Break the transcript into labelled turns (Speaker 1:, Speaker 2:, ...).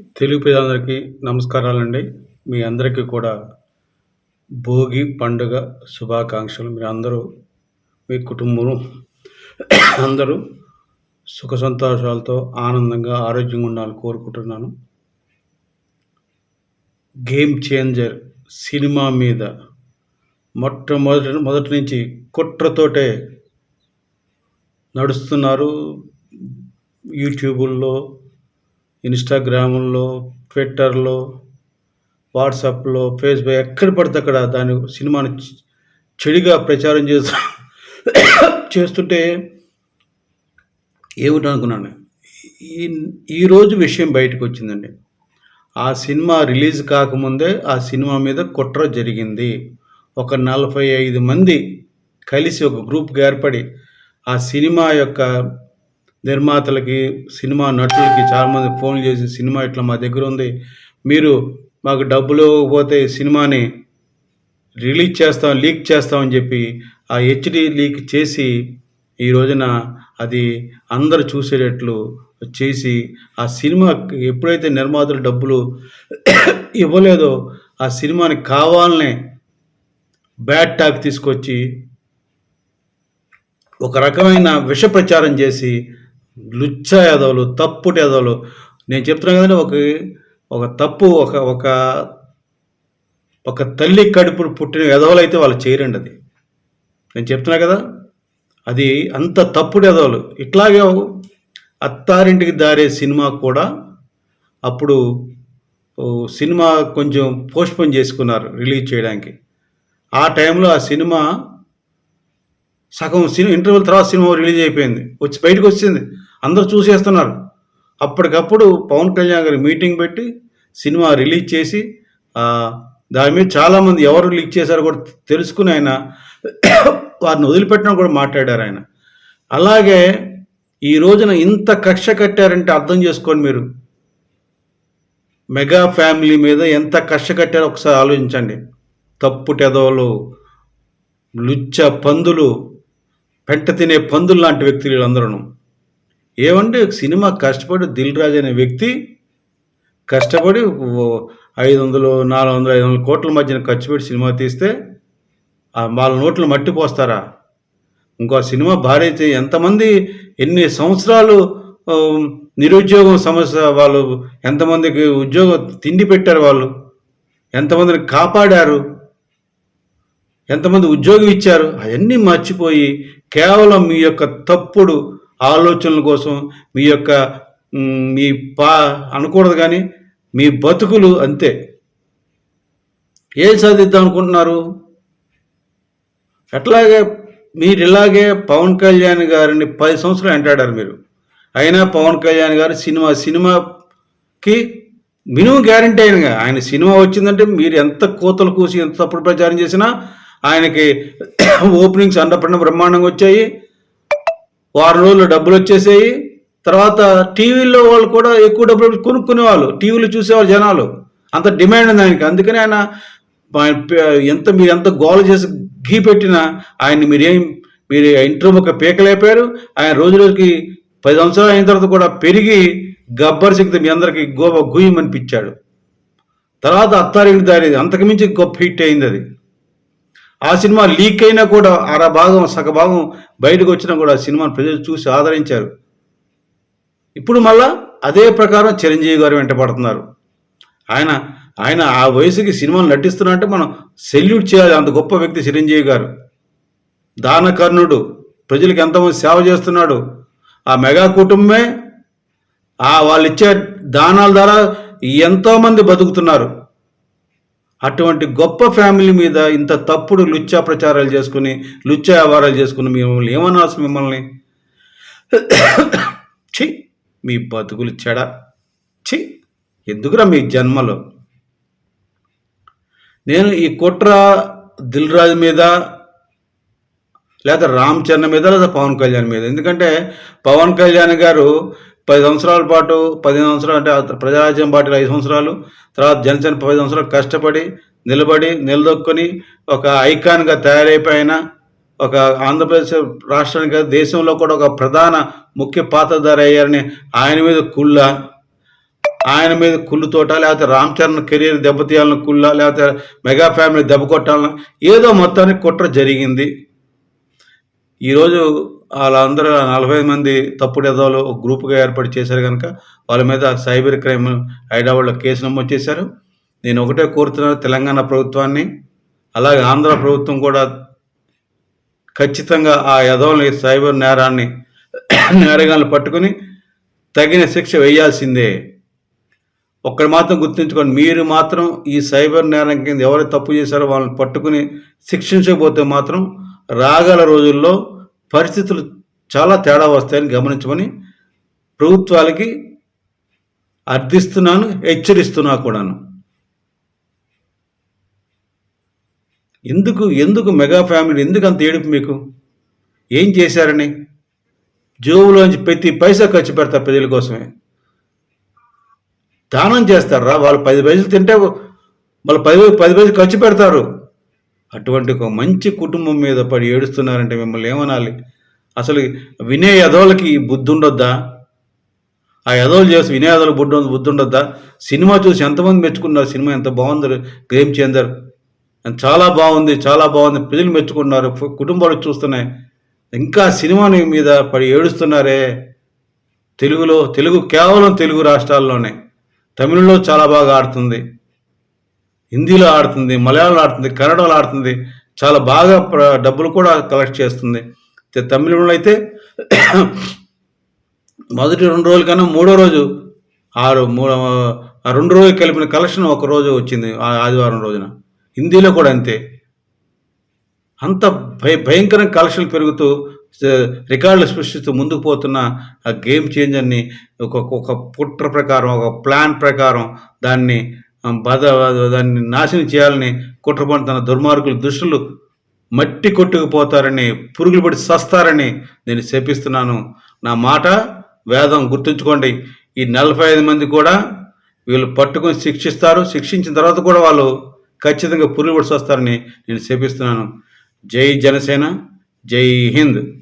Speaker 1: తెలుగు పేదలందరికీ నమస్కారాలండి. మీ అందరికీ కూడా భోగి పండుగ శుభాకాంక్షలు. మీరు అందరూ మీ కుటుంబం అందరూ సుఖ సంతోషాలతో ఆనందంగా ఆరోగ్యంగా ఉండాలని కోరుకుంటున్నాను. గేమ్ చేంజర్ సినిమా మీద మొట్టమొదటి మొదటి నుంచి కుట్రతోటే నడుస్తున్నారు. యూట్యూబుల్లో ఇన్స్టాగ్రాముల్లో ట్విట్టర్లో వాట్సాప్లో ఫేస్బుక్ ఎక్కడ పడితే అక్కడ దాని సినిమాని చెడిగా చెడుగా ప్రచారం చేస్తూ చేస్తుంటే ఏమిటనుకున్నాను ఈ ఈరోజు విషయం బయటకు వచ్చిందండి ఆ సినిమా రిలీజ్ కాకముందే ఆ సినిమా మీద కుట్ర జరిగింది. ఒక నలభై ఐదు మంది కలిసి ఒక గ్రూప్గా ఏర్పడి ఆ సినిమా యొక్క నిర్మాతలకి సినిమా నటులకి చాలామంది ఫోన్ చేసి సినిమా ఇట్లా మా దగ్గర ఉంది. మీరు మాకు డబ్బులు ఇవ్వకపోతే సినిమాని రిలీజ్ చేస్తాం లీక్ చేస్తామని చెప్పి ఆ హెచ్డి లీక్ చేసి ఈ రోజున అది అందరు చూసేటట్లు చేసి ఆ సినిమా ఎప్పుడైతే నిర్మాతలు డబ్బులు ఇవ్వలేదో ఆ సినిమాని కావాలనే బ్యాడ్ టాక్ తీసుకొచ్చి ఒక రకమైన విష ప్రచారం చేసి లుచ్చ యాదవులు తప్పుటి యాదవులు. నేను చెప్తున్నా కదండి ఒక ఒక తప్పు ఒక ఒక ఒక తల్లి కడుపు పుట్టిన ఎదవలైతే వాళ్ళు చేయరండి అది. నేను చెప్తున్నా కదా అది అంత తప్పుడు ఎదవలు ఇట్లాగే అత్తారింటికి దారే సినిమా కూడా అప్పుడు సినిమా కొంచెం పోస్ట్పోన్ చేసుకున్నారు రిలీజ్ చేయడానికి. ఆ టైంలో ఆ సినిమా సగం సినిమా ఇంటర్వెల్ తర్వాత సినిమా రిలీజ్ అయిపోయింది. వచ్చి బయటకు వచ్చింది. అందరూ చూసేస్తున్నారు. అప్పటికప్పుడు పవన్ కళ్యాణ్ గారి మీటింగ్ పెట్టి సినిమా రిలీజ్ చేసి దాని మీద చాలామంది ఎవరు లీక్ చేశారో కూడా తెలుసుకుని ఆయన వారిని వదిలిపెట్టడం కూడా మాట్లాడారు ఆయన. అలాగే ఈ రోజున ఇంత కక్ష కట్టారంటే అర్థం చేసుకోండి మీరు. మెగా ఫ్యామిలీ మీద ఎంత కక్ష కట్టారో ఒకసారి ఆలోచించండి. తప్పుటెదవలు లుచ్చ పందులు పెంట తినే పందులు లాంటి వ్యక్తులు వీళ్ళందరూ ఏమంటే సినిమా కష్టపడి దిల్ రాజు అనే వ్యక్తి కష్టపడి ఐదు వందలు నాలుగు వందలు ఐదు వందల కోట్ల మధ్యన ఖర్చు పెట్టి సినిమా తీస్తే వాళ్ళ నోట్లు మట్టి పోస్తారా? ఇంకో సినిమా భారీ అయితే ఎంతమంది ఎన్ని సంవత్సరాలు నిరుద్యోగం సమస్య వాళ్ళు ఎంతమందికి ఉద్యోగం తిండి పెట్టారు వాళ్ళు ఎంతమందిని కాపాడారు? ఎంతమంది ఉద్యోగం ఇచ్చారు? అవన్నీ మర్చిపోయి కేవలం మీ యొక్క తప్పుడు ఆలోచనల కోసం మీ యొక్క మీ పా అనకూడదు కానీ మీ బతుకులు అంతే. ఏం సాధిద్దాం అనుకుంటున్నారు? అట్లాగే మీరు ఇలాగే పవన్ కళ్యాణ్ గారిని పది సంవత్సరాలు వెంటాడారు మీరు. అయినా పవన్ కళ్యాణ్ గారు సినిమా సినిమాకి మినిమం గ్యారంటీ అయినగా ఆయన సినిమా వచ్చిందంటే మీరు ఎంత కోతలు కూసి ఎంత తప్పుడు ప్రచారం చేసినా ఆయనకి ఓపెనింగ్స్ అన్నపడిన బ్రహ్మాండంగా వచ్చాయి. వారం రోజులు డబ్బులు వచ్చేసాయి. తర్వాత టీవీల్లో వాళ్ళు కూడా ఎక్కువ డబ్బులు కొనుక్కునే వాళ్ళు చూసేవాళ్ళు జనాలు. అంత డిమాండ్ ఉంది ఆయనకి. అందుకని ఆయన ఎంత మీరు ఎంత గోల చేసి ఘీ పెట్టినా ఆయన్ని మీరేం మీరు ఇంటర్ ఒక పీకలేపారు. ఆయన రోజు రోజుకి పది సంవత్సరాలు అయిన తర్వాత కూడా పెరిగి గబ్బర్ శక్తి మీ అందరికి గోబ గుయ్యమనిపించాడు తర్వాత అత్తారింటి దారి అంతకుమించి గొప్ప హిట్ అయింది అది. ఆ సినిమా లీక్ అయినా కూడా అర భాగం సగ భాగం బయటకు వచ్చినా కూడా ఆ సినిమాను ప్రజలు చూసి ఆదరించారు. ఇప్పుడు మళ్ళా అదే ప్రకారం చిరంజీవి గారు వెంట పడుతున్నారు. ఆయన ఆయన ఆ వయసుకి సినిమాలు నటిస్తున్నారంటే మనం సెల్యూట్ చేయాలి. అంత గొప్ప వ్యక్తి చిరంజీవి గారు. దానకర్ణుడు ప్రజలకు ఎంతమంది సేవ చేస్తున్నాడు. ఆ మెగా కుటుంబమే ఆ వాళ్ళు ఇచ్చే దానాల ద్వారా ఎంతోమంది బతుకుతున్నారు. అటువంటి గొప్ప ఫ్యామిలీ మీద ఇంత తప్పుడు లుచ్చా ప్రచారాలు చేసుకుని లుచ్చా వ్యవహారాలు చేసుకుని మిమ్మల్ని ఏమనాల్సి మిమ్మల్ని? ఛీ మీ బతుకులు చెడ. ఛీ ఎందుకురా మీ జన్మలో? నేను ఈ కుట్ర దిల్ రాజు మీద లేదా రామ్ చరణ్ మీద లేదా పవన్ కళ్యాణ్ మీద? ఎందుకంటే పవన్ కళ్యాణ్ గారు పది సంవత్సరాల పాటు పదిహేను సంవత్సరాలు అంటే ప్రజారాజ్యం పార్టీలో ఐదు సంవత్సరాలు తర్వాత జనసేన పది సంవత్సరాలు కష్టపడి నిలబడి నిలదొక్కుని ఒక ఐకాన్గా తయారైపోయిన ఒక ఆంధ్రప్రదేశ్ రాష్ట్రానికి దేశంలో కూడా ఒక ప్రధాన ముఖ్య పాత్రధారి అయ్యారని ఆయన మీద కుళ్ళ ఆయన మీద కుళ్ళుతోట లేకపోతే రామ్ చరణ్ కెరీర్ దెబ్బతీయాలని కుళ్ళ లేకపోతే మెగా ఫ్యామిలీ దెబ్బ కొట్టాలని ఏదో మొత్తానికి కుట్ర జరిగింది. ఈరోజు వాళ్ళందరూ నలభై మంది తప్పుడు ఎదవలు ఒక గ్రూప్గా ఏర్పాటు చేశారు కనుక వాళ్ళ మీద సైబర్ క్రైమ్ హైదరాబాద్లో కేసు నమోదు చేశారు. నేను ఒకటే కోరుతున్నాను తెలంగాణ ప్రభుత్వాన్ని అలాగే ఆంధ్ర ప్రభుత్వం కూడా ఖచ్చితంగా ఆ యదవల్ని సైబర్ నేరాన్ని నేరగాలను పట్టుకుని తగిన శిక్ష వేయాల్సిందే. ఒక్కటి మాత్రం గుర్తుంచుకోండి మీరు మాత్రం ఈ సైబర్ నేరం కింద ఎవరు తప్పు చేశారో వాళ్ళని పట్టుకుని శిక్షించకపోతే మాత్రం రాగల రోజుల్లో పరిస్థితులు చాలా తేడా వస్తాయని గమనించమని ప్రభుత్వాలకి అర్థిస్తున్నాను హెచ్చరిస్తున్నా కూడాను. ఎందుకు ఎందుకు మెగా ఫ్యామిలీ ఎందుకు అంత ఏడుపు మీకు? ఏం చేశారని? జోబులోంచి ప్రతి పైసా ఖర్చు పెడతారు ప్రజల కోసమే. దానం చేస్తారా? వాళ్ళు పది పైసలు తింటే వాళ్ళు పది పది పైసలు ఖర్చు పెడతారు. అటువంటి ఒక మంచి కుటుంబం మీద పడి ఏడుస్తున్నారంటే మిమ్మల్ని ఏమనాలి? అసలు వినే యదోలకి బుద్ధి ఉండొద్దా? ఆ యదవులు చేసి వినే యదవులు బుద్ధి బుద్ధి ఉండొద్దా? సినిమా చూసి ఎంతమంది మెచ్చుకున్నారు? సినిమా ఎంత బాగుంది గేమ్ చేందర్. చాలా బాగుంది చాలా బాగుంది. ప్రజలు మెచ్చుకున్నారు కుటుంబాలు చూస్తున్నాయి. ఇంకా సినిమాని మీద పడి ఏడుస్తున్నారే? తెలుగులో తెలుగు కేవలం తెలుగు రాష్ట్రాల్లోనే. తమిళ్ళో చాలా బాగా ఆడుతుంది. హిందీలో ఆడుతుంది మలయాళంలో ఆడుతుంది కన్నడలో ఆడుతుంది. చాలా బాగా డబ్బులు కూడా కలెక్ట్ చేస్తుంది. తమిళంలో అయితే మొదటి రెండు రోజుల కన్నా మూడో రోజు ఆరు మూడు రెండు రోజులు కలిపిన కలెక్షన్ ఒక రోజు వచ్చింది ఆ ఆదివారం రోజున. హిందీలో కూడా అంతే. అంత భయ భయంకరంగా కలెక్షన్లు పెరుగుతూ రికార్డులు సృష్టిస్తూ ముందుకు పోతున్న ఆ గేమ్ చేంజర్ని ఒక ఒక పుట్ర ప్రకారం ఒక ప్లాన్ ప్రకారం దాన్ని బాధ దాన్ని నాశనం చేయాలని కుట్రపడి తన దుర్మార్గులు దుష్టులు మట్టి కొట్టుకుపోతారని పురుగులు పడి సస్తారని నేను శపిస్తున్నాను. నా మాట వేదం గుర్తుంచుకోండి. ఈ నలభై ఐదు మంది కూడా వీళ్ళు పట్టుకొని శిక్షిస్తారు. శిక్షించిన తర్వాత కూడా వాళ్ళు ఖచ్చితంగా పురుగులు పడి వస్తారని నేను శపిస్తున్నాను. జై జనసేన జై హింద్.